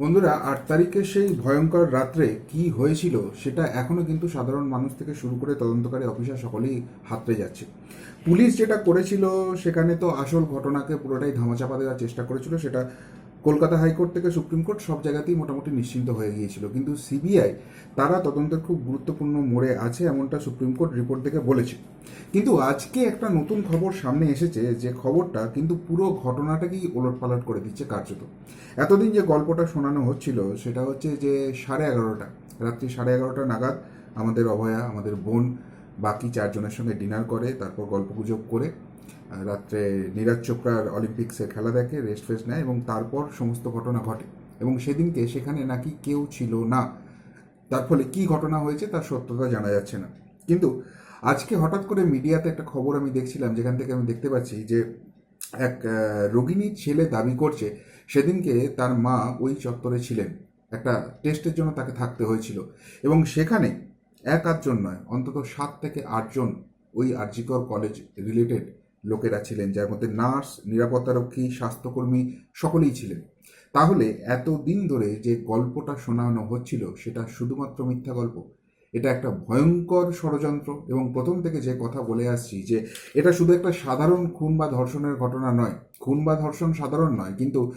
বন্ধুরা, আট তারিখের সেই ভয়ঙ্কর রাত্রে কি হয়েছিল সেটা এখনও কিন্তু সাধারণ মানুষ থেকে শুরু করে তদন্তকারী অফিসার সকলেই হাতড়ে যাচ্ছে। পুলিশ যেটা করেছিল সেখানে তো আসল ঘটনাকে পুরোটাই ধামাচাপা দেওয়ার চেষ্টা করেছিল, সেটা কলকাতা হাইকোর্ট থেকে সুপ্রিম কোর্ট সব জায়গাতেই মোটামুটি নিশ্চিন্ত হয়ে গিয়েছিল। কিন্তু সিবিআই তারা তদন্তের খুব গুরুত্বপূর্ণ মোড়ে আছে এমনটা সুপ্রিম কোর্ট রিপোর্ট থেকে বলেছে। কিন্তু আজকে একটা নতুন খবর সামনে এসেছে যে খবরটা কিন্তু পুরো ঘটনাটাকেই ওলটপালট করে দিচ্ছে কার্যত। এতদিন যে গল্পটা শোনানো হচ্ছিল সেটা হচ্ছে যে সাড়ে এগারোটা রাত্রি সাড়ে এগারোটা নাগাদ আমাদের অভয়া আমাদের বোন বাকি চারজনের সঙ্গে ডিনার করে তারপর গল্পগুজব করে আহ, রাত্রে নীরাজ চোপড়ার অলিম্পিক্সে খেলা দেখে রেস্ট ফেস্ট নেয় এবং তারপর সমস্ত ঘটনা ঘটে। এবং সেদিনকে সেখানে নাকি কেউ ছিল না। তার ফলে কি ঘটনা হয়েছে তার সত্যতা জানা যাচ্ছে না। কিন্তু আজকে হঠাৎ করে মিডিয়াতে একটা খবর আমি দেখছিলাম, যেখান থেকে আমি দেখতে পাচ্ছি যে এক রোগিণীর ছেলে দাবি করছে, সেদিনকে তার মা ওই চত্বরে ছিলেন। একটা টেস্টের জন্য তাকে থাকতে হয়েছিল। এবং সেখানে এক আটজন নয়, অন্তত সাত থেকে আটজন ওই আরজিকর কলেজ রিলেটেড লোকেরা ছিলেন, যার মধ্যে নার্স, নিরাপত্তারক্ষী, স্বাস্থ্যকর্মী সকলেই ছিলেন। তাহলে এত দিন ধরে যে গল্পটা শোনানো হচ্ছিল, সেটা শুধুমাত্র মিথ্যা গল্প? এটা একটা ভয়ঙ্কর ষড়যন্ত্র এবং প্রথম থেকে যে কথা বলে আসছি যে, এটা শুধু একটা সাধারণ খুন বা ধর্ষণের ঘটনা নয়। খুন বা ধর্ষণ সাধারণ নয়, কিন্তু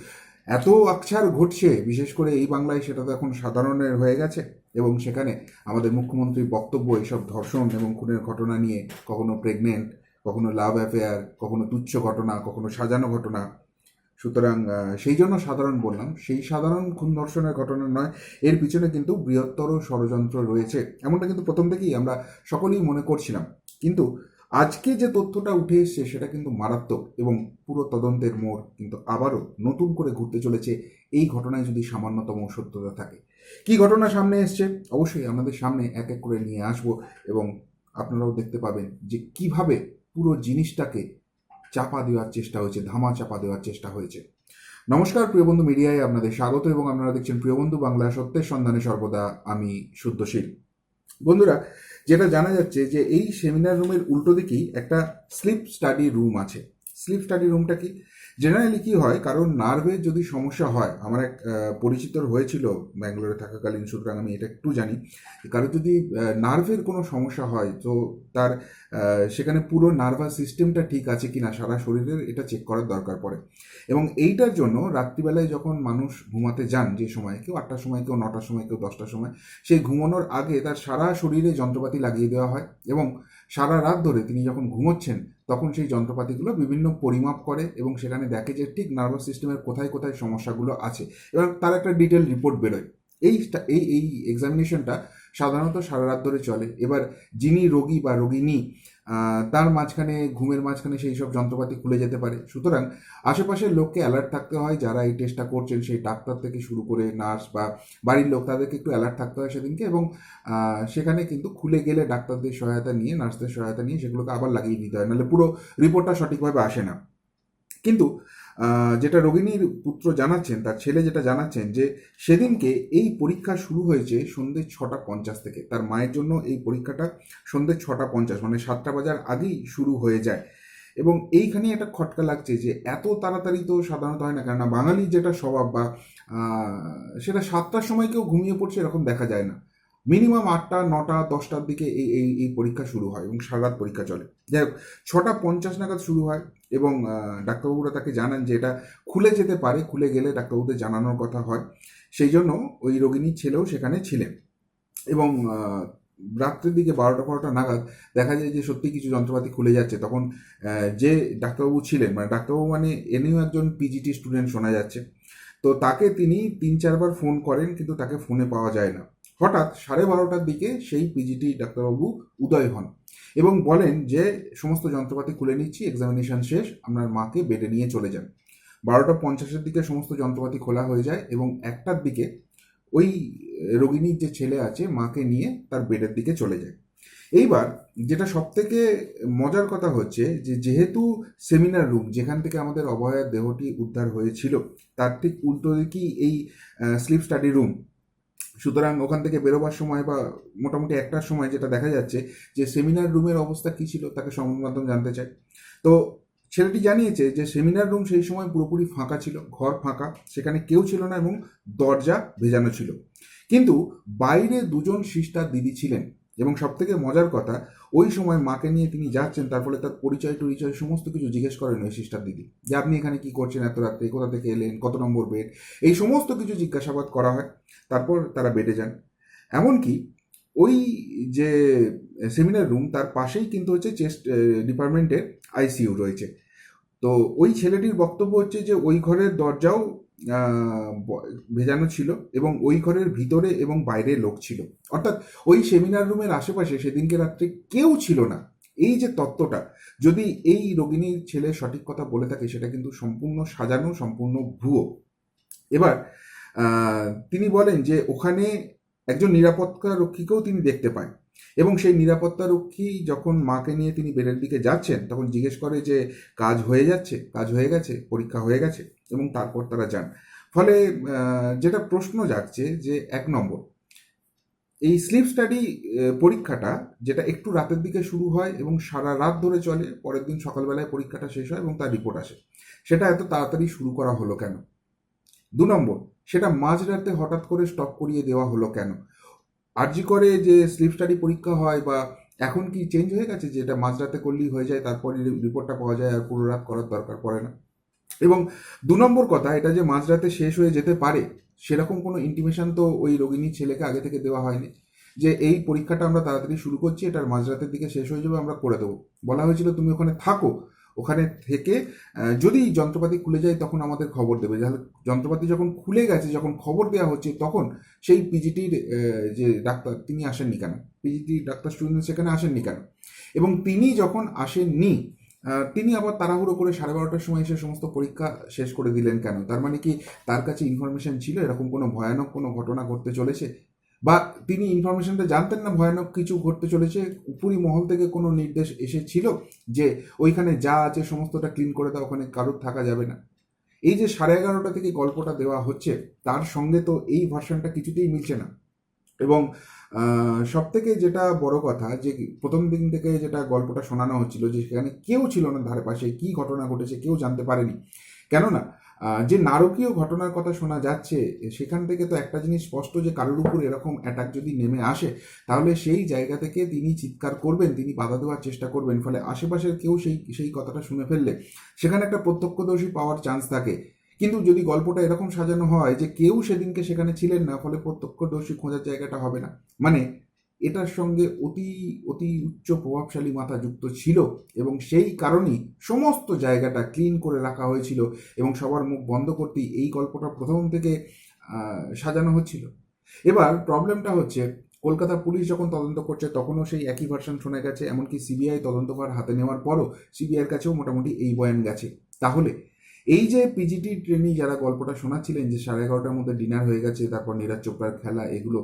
এত আকছার ঘটছে, বিশেষ করে এই বাংলায় সেটা তো এখন সাধারণের হয়ে গেছে। এবং সেখানে আমাদের মুখ্যমন্ত্রীর বক্তব্য এইসব ধর্ষণ এবং খুনের ঘটনা নিয়ে কখনো প্রেগনেন্ট কখনো লাভ অ্যাফেয়ার কখনো তুচ্ছ ঘটনা, কখনো সাজানো ঘটনা। সুতরাং সেই জন্য সাধারণ বললাম, সেই সাধারণ খুন ধর্ষণের ঘটনা নয়, এর পিছনে কিন্তু বৃহত্তর ষড়যন্ত্র রয়েছে। এমনটা কিন্তু প্রথম থেকেই আমরা সকলেই মনে করছিলাম। কিন্তু আজকে যে তথ্যটা উঠে এসছে, সেটা কিন্তু মারাত্মক এবং পুরো তদন্তের মোড় কিন্তু আবারও নতুন করে ঘুরতে চলেছে। এই ঘটনায় যদি সামান্যতম সত্যতা থাকে। কি ঘটনা সামনে এসছে? অবশ্যই আমাদের সামনে এক এক করে নিয়ে আসব এবং আপনারাও দেখতে পাবেন যে কীভাবে পুরো জিনিসটাকে চাপা দেওয়ার চেষ্টা হয়েছে, ধামা চাপা দেওয়ার চেষ্টা হয়েছে। নমস্কার, প্রিয় বন্ধু মিডিয়ায় আপনাদের স্বাগত এবং আপনারা দেখছেন প্রিয় বন্ধু বাংলা সত্যের সন্ধানে সর্বদা আমি শুদ্ধশীল। বন্ধুরা, যেটা জানা যাচ্ছে যে এই সেমিনার রুমের উল্টো দিকেই একটা স্লিপ স্টাডি রুম আছে। স্লিপ স্টাডি রুমটা কি? জেনারেলি কি হয়, কারণ নার্ভের যদি সমস্যা হয়, আমার এক পরিচিতর হয়েছিল ব্যাঙ্গালোরে থাকাকালীন, সুতরাং আমি এটা একটু জানি কারও যদি নার্ভের কোনো সমস্যা হয়, তো তার সেখানে পুরো নার্ভাস সিস্টেমটা ঠিক আছে কি না সারা শরীরের এটা চেক করার দরকার পড়ে। এবং এইটার জন্য রাত্রিবেলায় যখন মানুষ ঘুমাতে যান যে সময়, কেউ আটটার সময়, কেউ নটার সময়, কেউ দশটার সময়, সেই ঘুমানোর আগে তার সারা শরীরে যন্ত্রপাতি লাগিয়ে দেওয়া হয় এবং সারা রাত ধরে তিনি যখন ঘুমোচ্ছেন তখন সেই যন্ত্রপাতিগুলো বিভিন্ন পরিমাপ করে এবং সেখানে দেখে যে ঠিক নার্ভাস সিস্টেমের কোথায় কোথায় সমস্যাগুলো আছে। এবং তার একটা ডিটেল রিপোর্ট বেরোয়। এই এই এই এক্সামিনেশনটা সাধারণত সারা রাত ধরে চলে। এবার যিনি রোগী বা রোগিনী তার মাঝখানে, ঘুমের মাঝখানে সেই সব যন্ত্রপাতি খুলে যেতে পারে। সুতরাং আশেপাশের লোককে অ্যালার্ট থাকতে হয়, যারা এই টেস্টটা করছেন, সেই ডাক্তার থেকে শুরু করে নার্স বা বাড়ির লোক, তাদেরকে একটু অ্যালার্ট থাকতে হয় সেদিনকে এবং সেখানে কিন্তু খুলে গেলে ডাক্তারদের সহায়তা নিয়ে নার্সদের সহায়তা নিয়ে সেগুলোকে আবার লাগিয়ে দিতে হয়। নাহলে পুরো রিপোর্টটা সঠিকভাবে আসে না। কিন্তু যেটা রোগিণীর পুত্র জানাচ্ছেন, তার ছেলে যেটা জানাচ্ছেন যে সেদিনকে এই পরীক্ষা শুরু হয়েছে সন্ধ্যে ছটা পঞ্চাশ থেকে। তার মায়ের জন্য এই পরীক্ষাটা সন্ধ্যে ছটা পঞ্চাশ মানে সাতটা বাজার আগেই শুরু হয়ে যায়। এবং এইখানে একটা খটকা লাগছে যে এত তাড়াতাড়ি তো সাধারণত হয় না, কেননা বাঙালির যেটা স্বভাব বা সেটা সাতটার সময় কেউ ঘুমিয়ে পড়ছে এরকম দেখা যায় না। মিনিমাম আটটা, নটা, দশটার দিকে এই এই এই পরীক্ষা শুরু হয় এবং সারা পরীক্ষা চলে। যাই হোক, ছটা পঞ্চাশ নাগাদ শুরু হয় এবং ডাক্তারবাবুরা তাকে জানান যে এটা খুলে যেতে পারে, খুলে গেলে ডাক্তারবাবুদের জানানোর কথা হয়। সেই জন্য ওই রোগিণীর ছেলেও সেখানে ছিলেন এবং রাত্রের দিকে বারোটা বারোটা নাগাদ দেখা যায় যে সত্যি কিছু যন্ত্রপাতি খুলে যাচ্ছে। তখন যে ডাক্তারবাবু ছিলেন মানে ডাক্তারবাবু মানে এনেও একজন পিজিটি স্টুডেন্ট শোনা যাচ্ছে। তো তাকে তিনি তিন, চারবার ফোন করেন কিন্তু তাকে ফোনে পাওয়া যায় না। হঠাৎ সাড়ে বারোটার দিকে সেই পিজিটি ডাক্তারবাবু উদয় হন এবং বলেন যে, সমস্ত যন্ত্রপাতি খুলে নিচ্ছি এক্সামিনেশন শেষ, আপনার মাকে বেডে নিয়ে চলে যান। বারোটা পঞ্চাশের দিকে সমস্ত যন্ত্রপাতি খোলা হয়ে যায় এবং একটার দিকে ওই রোগিণীর যে ছেলে আছে, মাকে নিয়ে তার বেডের দিকে চলে যায়। এইবার যেটা সব থেকে মজার কথা হচ্ছে যে, যেহেতু সেমিনার রুম যেখান থেকে আমাদের অভয়ার দেহটি উদ্ধার হয়েছিল, তার ঠিক উল্টো দিকেই এই স্লিপ স্টাডি রুম সুতরাং ওখান থেকে বেরোবার সময় বা মোটামুটি একটার সময় যেটা দেখা যাচ্ছে যে সেমিনার রুমের অবস্থা কী ছিল তাকে সংবাদ মাধ্যম জানতে চাই তো ছেলেটি জানিয়েছে যে সেমিনার রুম সেই সময় পুরোপুরি ফাঁকা ছিল, ঘর ফাঁকা, সেখানে কেউ ছিল না এবং দরজা ভেজানো ছিল। কিন্তু বাইরে দুজন সিস্টার দিদি ছিলেন। এবং সব থেকে মজার কথা, ওই সময় মাকে নিয়ে তিনি যাচ্ছেন, তার ফলে তার পরিচয় টরিচয় সমস্ত কিছু জিজ্ঞেস করেন ওই সিস্টার দিদি যে, আপনি এখানে কি করছেন এত রাত্রে? কোথা থেকে এলেন? কত নম্বর বেড? এই সমস্ত কিছু জিজ্ঞাসাবাদ করা হয়। তারপর তারা বেডে যান। এমনকি ওই যে সেমিনার রুম, তার পাশেই কিন্তু হচ্ছে চেস্ট ডিপার্টমেন্টের আইসিইউ রয়েছে। তো ওই ছেলেটির বক্তব্য হচ্ছে যে, ওই ঘরের দরজাও ভেজানো ছিল এবং ওই ঘরের ভিতরে এবং বাইরে লোক ছিল। অর্থাৎ ওই সেমিনার রুমের আশেপাশে সেদিনকে রাত্রে কেউ ছিল না। এই যে তত্ত্বটা, যদি এই রোগিণীর ছেলে সঠিক কথা বলে থাকে, সেটা কিন্তু সম্পূর্ণ সাজানো, সম্পূর্ণ ভুয়ো। এবার তিনি বলেন যে ওখানে একজন নিরাপত্তা রক্ষীকেও তিনি দেখতে পান এবং সেই নিরাপত্তা রক্ষী যখন মাকে নিয়ে তিনি বেডের দিকে যাচ্ছেন, তখন জিজ্ঞেস করে যে, কাজ হয়ে যাচ্ছে? কাজ হয়ে গেছে? পরীক্ষা হয়ে গেছে? এবং তারপর তারা যান। ফলে যেটা প্রশ্ন জাগছে যে, এক নম্বর, এই স্লিপ স্টাডি পরীক্ষাটা যেটা একটু রাতের দিকে শুরু হয় এবং সারা রাত ধরে চলে, পরের দিন সকালবেলায় পরীক্ষাটা শেষ হয় এবং তার রিপোর্ট আসে। সেটা এত তাড়াতাড়ি শুরু করা হলো কেন? দু নম্বর, সেটা মাঝরাতে হঠাৎ করে স্টপ করিয়ে দেওয়া হলো কেন? আরজি করে যে স্লিপ স্টাডি পরীক্ষা হয় বা এখন কি চেঞ্জ হয়ে গেছে যে এটা মাঝরাতে করলেই হয়ে যায়, তারপরে রিপোর্টটা পাওয়া যায় আর পুরো রাত করার দরকার পড়ে না? এবং দু নম্বর কথা, এটা যে মাঝরাতে শেষ হয়ে যেতে পারে, সেরকম কোনো ইন্টিমেশন তো ওই রোগিণীর ছেলেকে আগে থেকে দেওয়া হয়নি। যে এই পরীক্ষাটা আমরা তাড়াতাড়ি শুরু করছি, এটার মাঝরাতের দিকে শেষ হয়ে যাবে, আমরা করে দেবো। বলা হয়েছিল, তুমি ওখানে থাকো, ওখানে থেকে যদি যন্ত্রপাতি খুলে যায়, তখন আমাদের খবর দেবে। তাহলে যন্ত্রপাতি যখন খুলে গেছে, যখন খবর দেওয়া হচ্ছে, তখন সেই পিজিটির যে ডাক্তার, তিনি আসেননি কেন? পিজিটির ডাক্তার স্টুডেন্ট সেখানে আসেননি কেন? এবং তিনি যখন আসেননি তিনি আবার তাড়াহুড়ো করে সাড়ে বারোটার সময় এসে সমস্ত পরীক্ষা শেষ করে দিলেন কেন? তার মানে কি তার কাছে ইনফরমেশন ছিল? এরকম কোনো ভয়ানক কোনো ঘটনা ঘটতে চলেছে? বা তিনি ইনফরমেশনটা জানতেন না ভয়ানক কিছু ঘটতে চলেছে? উপরি মহল থেকে কোনো নির্দেশ এসেছিল যে ওইখানে যা আছে সমস্তটা ক্লিন করে দাও, ওখানে কারোর থাকা যাবে না? এই যে সাড়ে এগারোটা থেকে গল্পটা দেওয়া হচ্ছে, তার সঙ্গে তো এই ভার্সনটা কিছুতেই মিলছে না। এবং সব থেকে যেটা বড় কথা যে প্রথম দিন থেকে যেটা গল্পটা শোনানো হচ্ছিল যে সেখানে কেউ ছিল না ধারে পাশে, কি ঘটনা ঘটেছে কেউ জানতে পারেনি। কেননা যে নারকীয় ঘটনার কথা শোনা যাচ্ছে, সেখান থেকে তো একটা জিনিস স্পষ্ট যে কারোর উপর এরকম অ্যাটাক যদি নেমে আসে, তাহলে সেই জায়গা থেকে তিনি চিৎকার করবেন, তিনি বাধা দেওয়ার চেষ্টা করবেন, ফলে আশেপাশের কেউ সেই সেই কথাটা শুনে ফেললে, সেখানে একটা প্রত্যক্ষদর্শী পাওয়ার চান্স থাকে। কিন্তু যদি গল্পটা এরকম সাজানো হয় যে কেউ সেদিনকে সেখানে ছিলেন না, ফলে প্রত্যক্ষদর্শী খোঁজার জায়গাটা হবে না। মানে এটার সঙ্গে অতি অতি উচ্চ প্রভাবশালী মাথা যুক্ত ছিল এবং সেই কারণেই সমস্ত জায়গাটা ক্লিন করে রাখা হয়েছিল এবং সবার মুখ বন্ধ করতেই এই গল্পটা প্রথম থেকে সাজানো হচ্ছিল। এবার প্রবলেমটা হচ্ছে, কলকাতা পুলিশ যখন তদন্ত করছে, তখনও সেই একই ভার্সন শোনা গেছে, এমনকি সিবিআই তদন্তভার হাতে নেওয়ার পরও সিবিআইয়ের কাছেও মোটামুটি এই বয়ান গেছে। তাহলে এই যে পিজিটি ট্রেনি যারা গল্পটা শোনাচ্ছিলেন, যে সাড়ে এগারোটার মধ্যে ডিনার হয়ে গেছে, তারপর নীরাজ চোপড়ার খেলা, এগুলো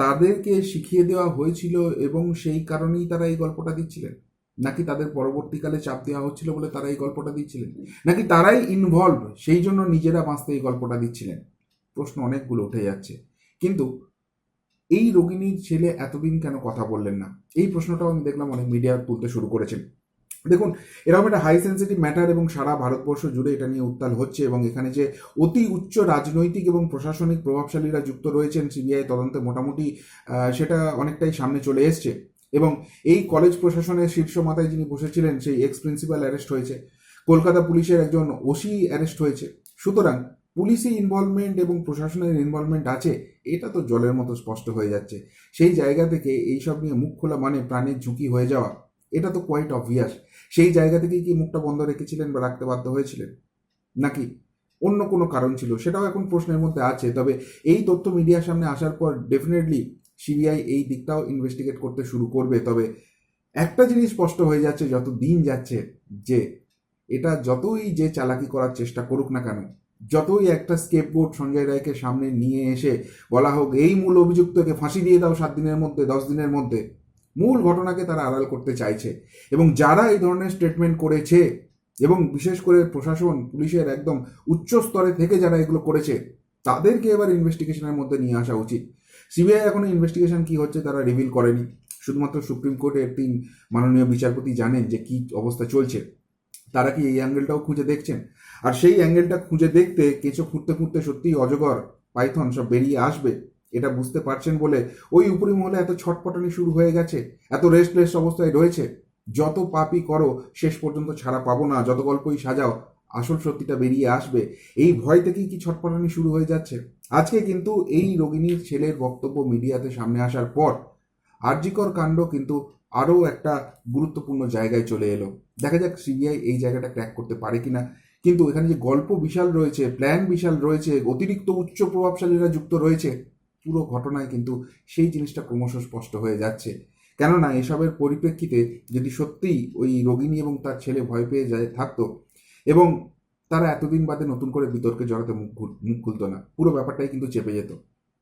তাদেরকে শিখিয়ে দেওয়া হয়েছিল এবং সেই কারণেই তারা এই গল্পটা দিচ্ছিলেন? নাকি তাদের পরবর্তীকালে চাপ দেওয়া হচ্ছিল বলে তারা এই গল্পটা দিচ্ছিলেন? নাকি তারাই ইনভলভ সেই জন্য নিজেরা বাঁচতে এই গল্পটা দিচ্ছিলেন? প্রশ্ন অনেকগুলো উঠে যাচ্ছে। কিন্তু এই রোগিণীর ছেলে এতদিন কেন কথা বললেন না? এই প্রশ্নটাও আমি দেখলাম অনেক মিডিয়া তুলতে শুরু করেছেন। দেখুন, এরকম একটা হাই সেন্সিটিভ ম্যাটার এবং সারা ভারতবর্ষ জুড়ে এটা নিয়ে উত্তাল হচ্ছে এবং এখানে যে অতি উচ্চ রাজনৈতিক এবং প্রশাসনিক প্রভাবশালীরা যুক্ত রয়েছেন সিবিআই তদন্তে মোটামুটি সেটা অনেকটাই সামনে চলে এসছে। এবং এই কলেজ প্রশাসনের শীর্ষ মাথায় যিনি বসেছিলেন, সেই এক্স প্রিন্সিপাল অ্যারেস্ট হয়েছে। কলকাতা পুলিশের একজন ওসি অ্যারেস্ট হয়েছে। সুতরাং পুলিশি ইনভলভমেন্ট এবং প্রশাসনের ইনভলভমেন্ট আছে, এটা তো জলের মতো স্পষ্ট হয়ে যাচ্ছে। সেই জায়গা থেকে এইসব নিয়ে মুখ খোলা মানে প্রাণের ঝুঁকি হয়ে যাওয়া। এটা তো কোয়াইট অবভিয়াস সেই জায়গা থেকেই কি মুখটা বন্ধ রেখেছিলেন বা রাখতে বাধ্য হয়েছিলেন? নাকি অন্য কোনো কারণ ছিল? সেটাও এখন প্রশ্নের মধ্যে আছে। তবে এই তথ্য মিডিয়ার সামনে আসার পর ডেফিনেটলি সিবিআই এই দিকটাও ইনভেস্টিগেট করতে শুরু করবে। তবে একটা জিনিস স্পষ্ট হয়ে যাচ্ছে, যত দিন যাচ্ছে, যে এটা যতই যে চালাকি করার চেষ্টা করুক না কেন, যতই একটা স্কেপ স্কেপবোর্ড সঞ্জয় রায়কে সামনে নিয়ে এসে বলা হোক, এই মূল অভিযুক্তকে ফাঁসি দিয়ে দাও সাত দিনের মধ্যে, দশ দিনের মধ্যে মূল ঘটনাকে তারা আড়াল করতে চাইছে। এবং যারা এই ধরনের স্টেটমেন্ট করেছে, এবং বিশেষ করে প্রশাসন, পুলিশের একদম উচ্চ স্তরে থেকে যারা এগুলো করেছে, তাদেরকে এবার ইনভেস্টিগেশনের মধ্যে নিয়ে আসা উচিত। সিবিআই এখনও ইনভেস্টিগেশন কি হচ্ছে তারা রিভিল করেনি। শুধুমাত্র সুপ্রিম কোর্টের তিন মাননীয় বিচারপতি জানেন যে কি অবস্থা চলছে। তারা কি এই অ্যাঙ্গেলটাও খুঁজে দেখছেন? আর সেই অ্যাঙ্গেলটা খুঁজে দেখতে, কেঁচো খুঁড়তে খুঁড়তে সত্যিই অজগর, পাইথন সব বেরিয়ে আসবে। এটা বুঝতে পারছেন বলে ওই উপরি মহলে এত ছটপটানি শুরু হয়ে গেছে, এত রেস্টলেস অবস্থায় রয়েছে। যত পাপই করো, শেষ পর্যন্ত ছাড়া পাবো না, যত গল্পই সাজাও, আসল সত্যিটা বেরিয়ে আসবে। এই ভয় থেকেই কি ছটপটানি শুরু হয়ে যাচ্ছে? আজকে কিন্তু এই রোগিণীর ছেলের বক্তব্য মিডিয়াতে সামনে আসার পর আরজিকর কাণ্ড কিন্তু আরও একটা গুরুত্বপূর্ণ জায়গায় চলে এলো। দেখা যাক সিবিআই এই জায়গাটা ক্র্যাক করতে পারে কিনা। কিন্তু এখানে যে গল্প বিশাল রয়েছে প্ল্যান বিশাল রয়েছে, অতিরিক্ত উচ্চ প্রভাবশালীরা যুক্ত রয়েছে পুরো ঘটনায় কিন্তু সেই জিনিসটা ক্রমশ স্পষ্ট হয়ে যাচ্ছে। কেননা এসবের পরিপ্রেক্ষিতে যদি সত্যিই ওই রোগিণী এবং তার ছেলে ভয় পেয়ে যায়, থাকতো এবং তারা এতদিন বাদে নতুন করে বিতর্কে জড়াতে মুখ মুখ খুলতো না, পুরো ব্যাপারটাই কিন্তু চেপে যেত।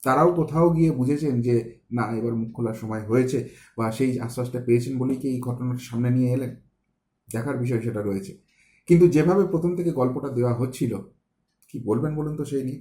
তারাও কোথাও গিয়ে বুঝেছেন যে, না, এবার মুখ খোলার সময় হয়েছে বা সেই আশ্বাসটা পেয়েছেন বলেই কি এই ঘটনাটা সামনে নিয়ে এলেন? দেখার বিষয় সেটা রয়েছে। কিন্তু যেভাবে প্রথম থেকে গল্পটা দেওয়া হচ্ছিল, কি বলবেন বলুন তো সেই নিয়ে?